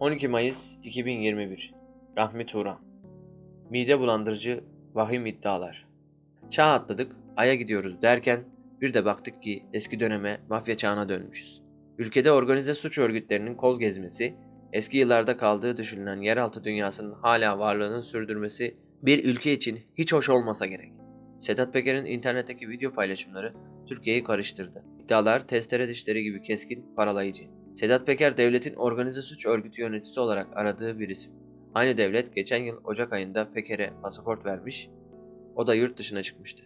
12 Mayıs 2021 Rahmi Turan Mide bulandırıcı vahim iddialar Çağ atladık, aya gidiyoruz derken bir de baktık ki eski döneme mafya çağına dönmüşüz. Ülkede organize suç örgütlerinin kol gezmesi, eski yıllarda kaldığı düşünülen yeraltı dünyasının hala varlığını sürdürmesi bir ülke için hiç hoş olmasa gerek. Sedat Peker'in internetteki video paylaşımları Türkiye'yi karıştırdı. İddialar testere dişleri gibi keskin, paralayıcı. Sedat Peker devletin organize suç örgütü yöneticisi olarak aradığı bir isim. Aynı devlet geçen yıl Ocak ayında Peker'e pasaport vermiş, o da yurt dışına çıkmıştı.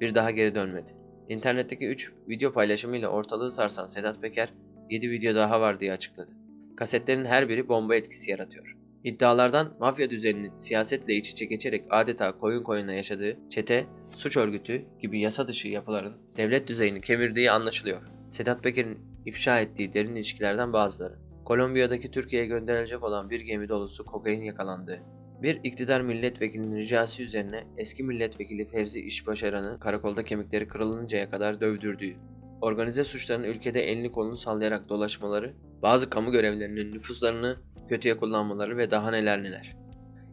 Bir daha geri dönmedi. İnternetteki 3 video paylaşımıyla ortalığı sarsan Sedat Peker 7 video daha var diye açıkladı. Kasetlerin her biri bomba etkisi yaratıyor. İddialardan mafya düzeninin siyasetle iç içe geçerek adeta koyun koyuna yaşadığı çete, suç örgütü gibi yasa dışı yapıların devlet düzeyini kemirdiği anlaşılıyor. Sedat Peker'in ifşa ettiği derin ilişkilerden bazıları. Kolombiya'daki Türkiye'ye gönderilecek olan bir gemi dolusu kokain yakalandı. Bir iktidar milletvekilinin ricası üzerine eski milletvekili Fevzi İşbaşaran'ı karakolda kemikleri kırılıncaya kadar dövdürdüğü, organize suçların ülkede elini kolunu sallayarak dolaşmaları, bazı kamu görevlilerinin nüfuslarını kötüye kullanmaları ve daha neler neler.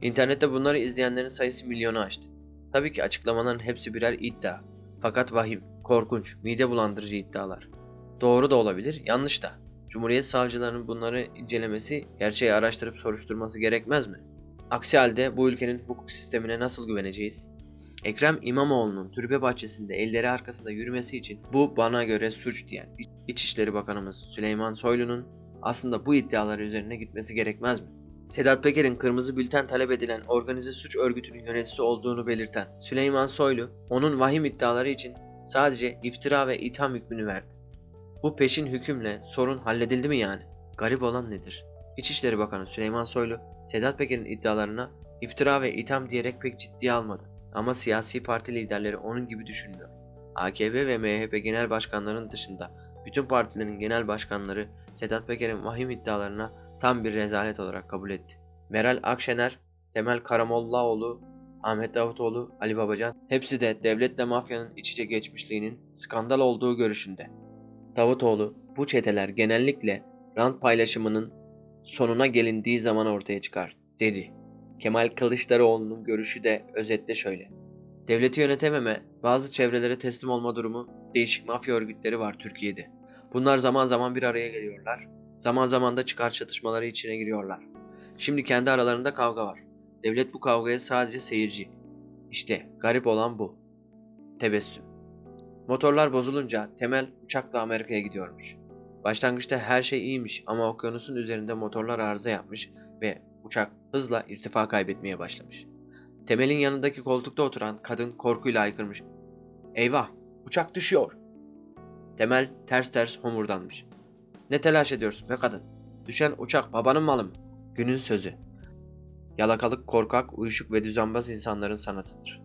İnternette bunları izleyenlerin sayısı milyonu aştı. Tabii ki açıklamaların hepsi birer iddia. Fakat vahim, korkunç, mide bulandırıcı iddialar. Doğru da olabilir, yanlış da. Cumhuriyet savcılarının bunları incelemesi, gerçeği araştırıp soruşturması gerekmez mi? Aksi halde bu ülkenin hukuk sistemine nasıl güveneceğiz? Ekrem İmamoğlu'nun türbe bahçesinde elleri arkasında yürümesi için bu bana göre suç diyen İç- İçişleri Bakanımız Süleyman Soylu'nun aslında bu iddialar üzerine gitmesi gerekmez mi? Sedat Peker'in kırmızı bülten talep edilen organize suç örgütünün yöneticisi olduğunu belirten Süleyman Soylu, onun vahim iddiaları için sadece iftira ve itham hükmünü verdi. Bu peşin hükümle sorun halledildi mi yani? Garip olan nedir? İçişleri Bakanı Süleyman Soylu, Sedat Peker'in iddialarına iftira ve itham diyerek pek ciddiye almadı. Ama siyasi parti liderleri onun gibi düşünmüyor. AKP ve MHP genel başkanlarının dışında bütün partilerin genel başkanları Sedat Peker'in vahim iddialarına tam bir rezalet olarak kabul etti. Meral Akşener, Temel Karamollaoğlu, Ahmet Davutoğlu, Ali Babacan hepsi de devletle mafyanın iç içe geçmişliğinin skandal olduğu görüşünde. Davutoğlu, bu çeteler genellikle rant paylaşımının sonuna gelindiği zaman ortaya çıkar, dedi. Kemal Kılıçdaroğlu'nun görüşü de özetle şöyle. Devleti yönetememe, bazı çevrelere teslim olma durumu, değişik mafya örgütleri var Türkiye'de. Bunlar zaman zaman bir araya geliyorlar. Zaman zaman da çıkar çatışmaları içine giriyorlar. Şimdi kendi aralarında kavga var. Devlet bu kavgaya sadece seyirci. İşte garip olan bu. Tebessüm. Motorlar bozulunca Temel uçakla Amerika'ya gidiyormuş. Başlangıçta her şey iyiymiş ama okyanusun üzerinde motorlar arıza yapmış ve uçak hızla irtifa kaybetmeye başlamış. Temel'in yanındaki koltukta oturan kadın korkuyla haykırmış. Eyvah, uçak düşüyor. Temel ters ters homurdanmış. Ne telaş ediyorsun be kadın? Düşen uçak babanın malı mı? Günün sözü. Yalakalık korkak, uyuşuk ve düzenbaz insanların sanatıdır.